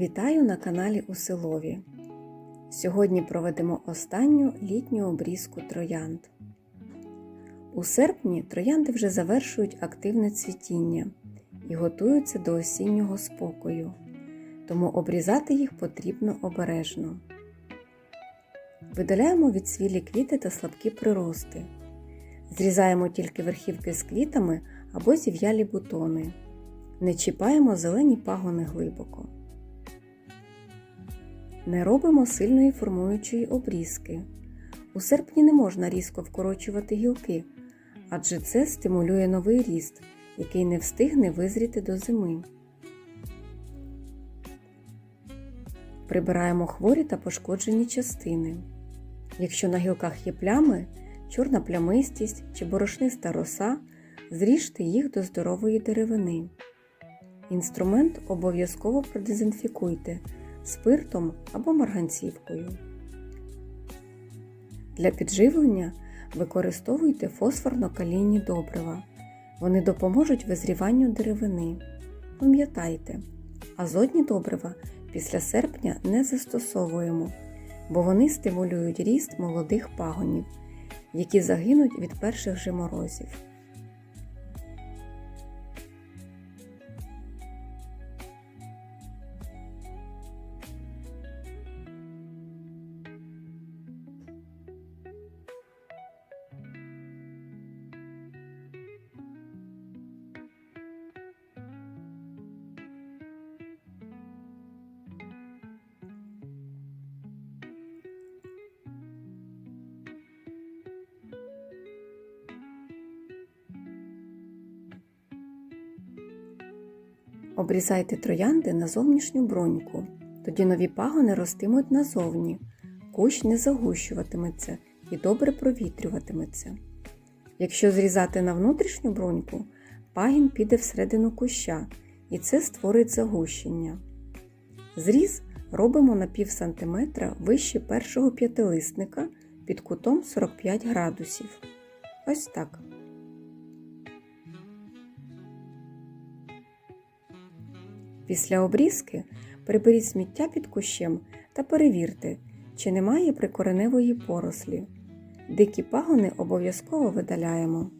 Вітаю на каналі Уселові. Сьогодні проведемо останню літню обрізку троянд. У серпні троянди вже завершують активне цвітіння і готуються до осіннього спокою, тому обрізати їх потрібно обережно. Видаляємо відсвілі квіти та слабкі прирости. Зрізаємо тільки верхівки з квітами або зів'ялі бутони. Не чіпаємо зелені пагони глибоко. Не робимо сильної формуючої обрізки. У серпні не можна різко вкорочувати гілки, адже це стимулює новий ріст, який не встигне визріти до зими. Прибираємо хворі та пошкоджені частини. Якщо на гілках є плями, чорна плямистість чи борошниста роса, зріжте їх до здорової деревини. Інструмент обов'язково продезінфікуйте спиртом або марганцівкою. Для підживлення використовуйте фосфорно-калійні добрива. Вони допоможуть визріванню деревини. Пам'ятайте, азотні добрива після серпня не застосовуємо, бо вони стимулюють ріст молодих пагонів, які загинуть від перших же морозів. Обрізайте троянди на зовнішню броньку, тоді нові пагони ростимуть назовні, кущ не загущуватиметься і добре провітрюватиметься. Якщо зрізати на внутрішню броньку, пагін піде всередину куща і це створить загущення. Зріз робимо на пів сантиметра вище першого п'ятилисника під кутом 45 градусів. Ось так. Після обрізки приберіть сміття під кущем та перевірте, чи немає прикореневої порослі. Дикі пагони обов'язково видаляємо.